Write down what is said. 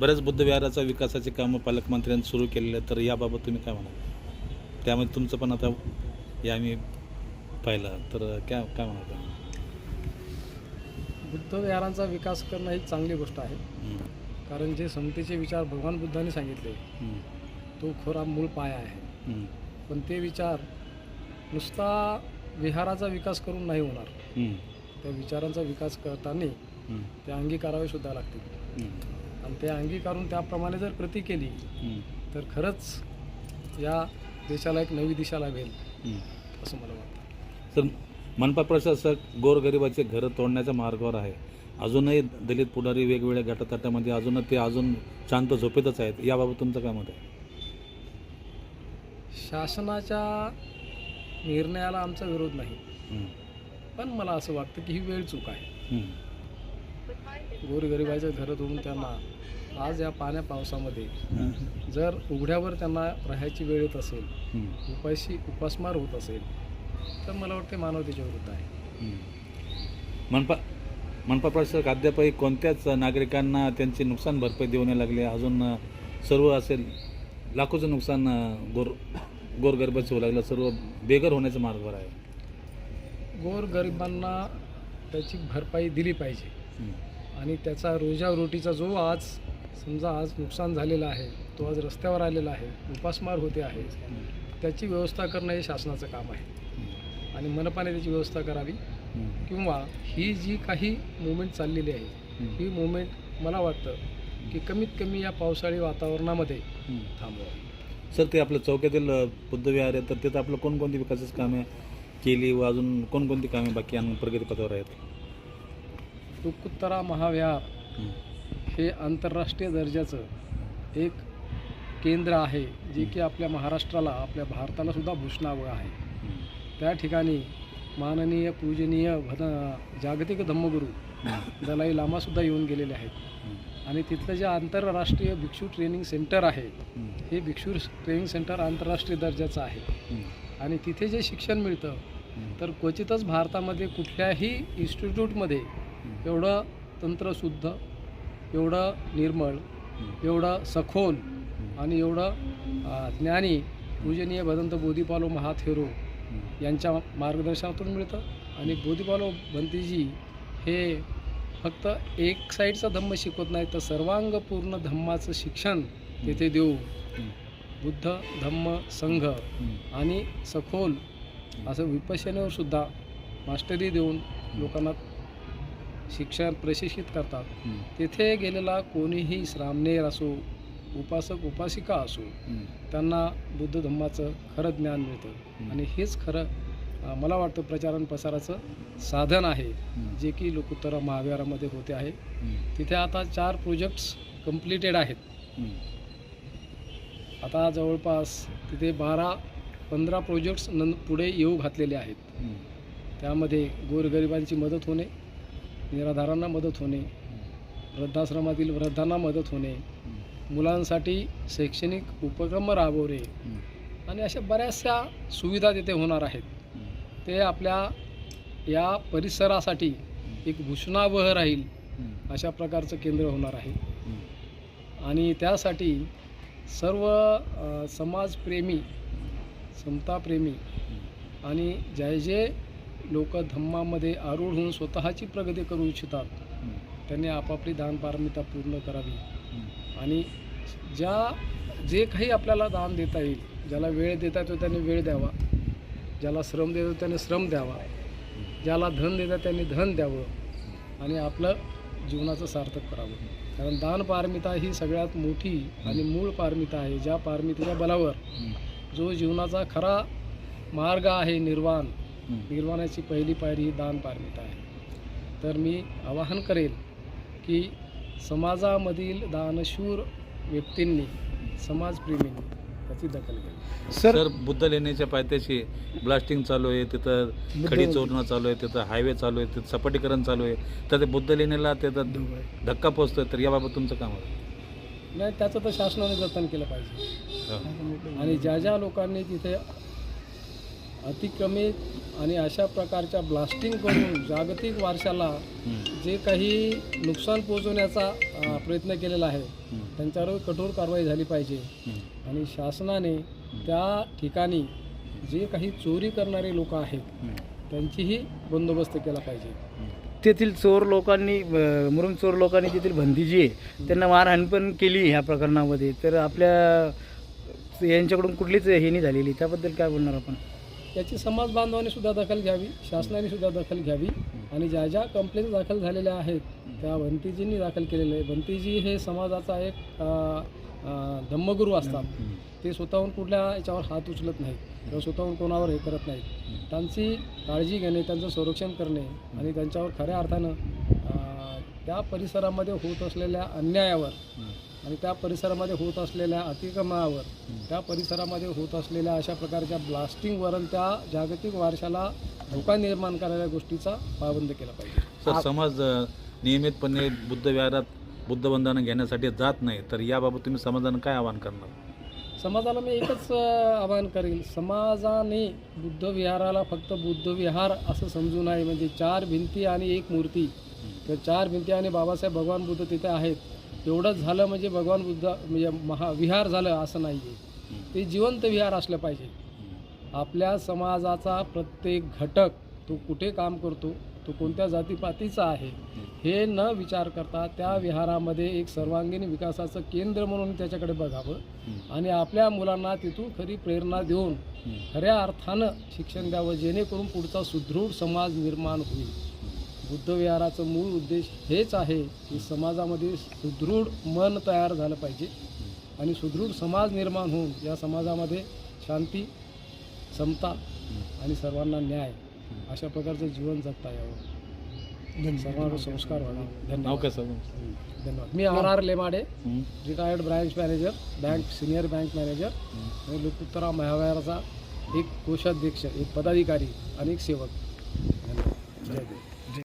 बऱ्याच बुद्धविहाराचा विकासाचे कामं पालकमंत्र्यांनी सुरू केलेले तर याबाबत तुम्ही काय म्हणाल? त्यामध्ये तुमचं पण आता हे आम्ही पाहिलं तर काय काय म्हणाल तुम्ही? बुद्ध विहारांचा विकास करणं ही चांगली गोष्ट आहे. कारण जे समतेचे विचार भगवान बुद्धांनी सांगितले तो खरा मूळ पाया आहे. पण ते विचार नुसता विहाराचा विकास करून नाही होणार. त्या विचारांचा विकास करताना ते अंगीकारावे सुद्धा लागतील. आणि ते अंगीकारून त्याप्रमाणे जर कृती केली तर खरंच या देशाला एक नवी दिशा लाभेल. असं मला वाटतं. तर मनपा प्रशासक गोरगरिबाचे घरं तोडण्याच्या मार्गावर आहे. अजूनही दलित पुढारी वेगवेगळ्या गटातटामध्ये अजून ते अजून शांत झोपेतच आहेत. याबाबत तुमचं काय मत आहे? शासनाच्या निर्णयाला आमचा विरोध नाही. पण मला असं वाटतं की ही वेळ चूक आहे. गोरगरिबाच्या घरं तोडून त्यांना आज या पाण्या पावसामध्ये जर उघड्यावर त्यांना राहायची वेळ येत असेल उपाशी उपासमार होत असेल तर मला वाटते मानवतेच्या विरुद्ध आहे. मनपा मनपा प्रशासक अद्यापही कोणत्याच नागरिकांना त्यांची नुकसान भरपाई देऊ नाही लागली. अजून सर्व असेल लाखोचं नुकसान गोर गोरगरिबाचं होऊ लागलं. सर्व बेघर होण्याच्या मार्गावर आहे. गोर गरिबांना त्याची भरपाई दिली पाहिजे. आणि त्याचा रोजारोटीचा जो आज समजा आज नुकसान झालेला आहे तो आज रस्त्यावर आलेला आहे उपासमार होते आहे त्याची व्यवस्था करणं हे शासनाचं काम आहे. आणि मनपाने त्याची व्यवस्था करावी. किंवा ही जी काही मुवमेंट चाललेली आहे ही मुवमेंट मला वाटतं की कमीत कमी या पावसाळी वातावरणामध्ये थांबवावी. सर ते आपलं चौक्यातील बुद्धविहार आहे तर तिथं आपलं कोणकोणती विकासाची कामे केली व अजून कोणकोणती कामे बाकी आणि प्रगतीपथावर आहेत? तुकुत्तरा महाविहार हं, आंतरराष्ट्रीय दर्जाचं एक केंद्र आहे जे की आपल्या महाराष्ट्राला आपल्या भारताला सुद्धा भूषणावं आहे. त्या ठिकाणी माननीय पूजनीय भद जागतिक धम्मगुरू दलाई लामासुद्धा येऊन गेलेले आहेत. आणि तिथलं जे आंतरराष्ट्रीय भिक्षू ट्रेनिंग सेंटर आहे हं, भिक्षू ट्रेनिंग सेंटर आंतरराष्ट्रीय दर्जाचं आहे. आणि तिथे जे शिक्षण मिळतं तर क्वचितच भारतामध्ये कुठल्याही इन्स्टिट्यूटमध्ये एवढं तंत्रशुद्ध एवढं निर्मळ एवढं सखोल आणि एवढं ज्ञानी पूजनीय भदंत बोधिपालो महाथेरो यांच्या मार्गदर्शनातून मिळतं. आणि बोधिपालो भंतीजी हे फक्त एक साईडचा धम्म शिकवत नाही तर सर्वांगपूर्ण धम्माचं शिक्षण तेथे देऊ. बुद्ध धम्म संघ आणि सखोल असं विपश्यनेवर सुद्धा मास्टरी देऊन लोकांना शिक्षण प्रशिक्षित करतात. तेथे गेलेला कोणीही श्रामणेर असो उपासक उपासिका असो त्यांना बुद्ध धम्माचं खरं ज्ञान मिळतं. आणि हेच खरं मला वाटतं प्रचारण प्रसाराचं साधन आहे जे की लोकोत्तरा महाविहारामध्ये होते आहे. तिथे आता चार प्रोजेक्ट्स कम्प्लिटेड आहेत. आता जवळपास तिथे बारा पंधरा प्रोजेक्ट्स नं पुढे येऊ घातलेले आहेत. त्यामध्ये गोरगरिबांची मदत होणे निराधारांना मदत होणे वृद्धाश्रमातील वृद्धांना मदत होणे मुलांसाठी शैक्षणिक उपक्रम राबवणे आणि अशा बऱ्याचशा सुविधा तिथे होणार आहेत. ते आपल्या या परिसरासाठी एक भूषणावह राहील अशा प्रकारचं केंद्र होणार आहे. आणि त्यासाठी सर्व समाजप्रेमी समताप्रेमी आणि जे जे लोक धम्मामध्ये आरूढ होऊन स्वतःची प्रगती करू इच्छितात. त्यांनी आपापली दानपारमिता पूर्ण करावी. आणि ज्या जे काही आपल्याला दान देता येईल ज्याला वेळ देता येतो त्याने वेळ द्यावा. ज्याला श्रम देतो त्याने श्रम द्यावा. ज्याला धन देतात त्यांनी धन द्यावं. आणि आपलं जीवनाचं सार्थक करावं. कारण दान पारमिता ही सगळ्यात मोठी आणि मूळ पारमिता आहे. ज्या पारमितेच्या बलावर जो जीवनाचा खरा मार्ग आहे निर्वाण निर्वाणाची पहिली पायरी ही दान पारमिता आहे. तर मी आवाहन करेल की समाजामधील दानशूर व्यक्तींनी समाजप्रेमींनी त्याची दखल घ्यावी. सर बुद्ध लेण्याच्या पायथ्याशी ब्लास्टिंग चालू आहे तिथं खडी चोरणं चालू आहे तिथं हायवे चालू आहे तिथं सपाटीकरण चालू आहे. तर ते बुद्ध लेण्याला तिथं धक्का पोचतोय तर याबाबत तुमचं काम आहे? नाही त्याचं तर शासनाने जतन केलं पाहिजे. हो. आणि ज्या ज्या लोकांनी तिथे अतिक्रमित आणि अशा प्रकारच्या ब्लास्टिंग करून जागतिक वारशाला जे काही नुकसान पोहोचवण्याचा प्रयत्न केलेला आहे त्यांच्यावर कठोर कारवाई झाली पाहिजे. आणि शासनाने त्या ठिकाणी जे काही चोरी करणारे लोक आहेत त्यांचीही बंदोबस्त केला पाहिजे. तेथील चोर लोकांनी मुरुम चोर लोकांनी तेथील बंदी जी आहे त्यांना मारहाण पण केली ह्या प्रकरणामध्ये. तर आपल्या यांच्याकडून कुठलीच हे नाही झालेली. त्याबद्दल काय बोलणार आपण? याची समाज बांधवांनी सुद्धा दखल घ्यावी शासनाने सुद्धा दखल घ्यावी आणि ज्या ज्या कंप्लेंट दाखल झालेल्या आहेत त्या भंतीजींनी दाखल केलेल्या आहे भंतीजी हे समाजाचा एक धम्मगुरू असतात. ते स्वतःहून कुठल्या याच्यावर हात उचलत नाहीत किंवा स्वतःहून कोणावर हे करत नाहीत. त्यांची काळजी घेणे त्यांचं संरक्षण करणे आणि त्यांच्यावर खऱ्या अर्थानं त्या परिसरामध्ये होत असलेल्या अन्यायावर आणि त्या परिसरामध्ये होत असलेल्या अतिक्रमणावर त्या परिसरामध्ये होत असलेल्या अशा प्रकारच्या ब्लास्टिंगवर आणि त्या जागतिक वारशाला धोका निर्माण करणाऱ्या गोष्टीचा पाबंद केला पाहिजे. सर समाज नियमितपणे बुद्ध विहारात बुद्ध बंधनं घेण्यासाठी जात नाही तर याबाबत तुम्ही समाजानं काय आवाहन करणार? समाजाला मी एकच आवाहन करेल समाजाने बुद्ध विहाराला फक्त बुद्ध विहार असं समजू नये. म्हणजे चार भिंती आणि एक मूर्ती. तर चार भिंती आणि बाबासाहेब भगवान बुद्ध तिथे आहेत. एवढंच झालं म्हणजे भगवान बुद्ध म्हणजे महा विहार झालं असं नाही आहे ते जिवंत विहार असलं पाहिजे. आपल्या समाजाचा प्रत्येक घटक तो कुठे काम करतो तो कोणत्या जातीपातीचा आहे हे न विचार करता त्या विहारामध्ये एक सर्वांगीण विकासाचं केंद्र म्हणून त्याच्याकडे बघावं आणि आपल्या मुलांना तिथून खरी प्रेरणा देऊन खऱ्या अर्थानं शिक्षण द्यावं जेणेकरून पुढचा सुदृढ समाज निर्माण होईल. बुद्ध विहाराचं मूळ उद्देश हेच आहे की समाजामध्ये सुदृढ मन तयार झालं पाहिजे आणि सुदृढ समाज निर्माण होऊन या समाजामध्ये शांती समता आणि सर्वांना न्याय अशा प्रकारचं जीवन जगता यावं. सर्वांवर संस्कार व्हावे धन्यवाद. धन्यवाद. मी R R Lemade. Retired branch manager bank senior bank manager आणि लोकोत्तरा महाविहाराचा एक कोषाध्यक्ष एक पदाधिकारी आणि एक सेवक. धन्यवाद. जय देव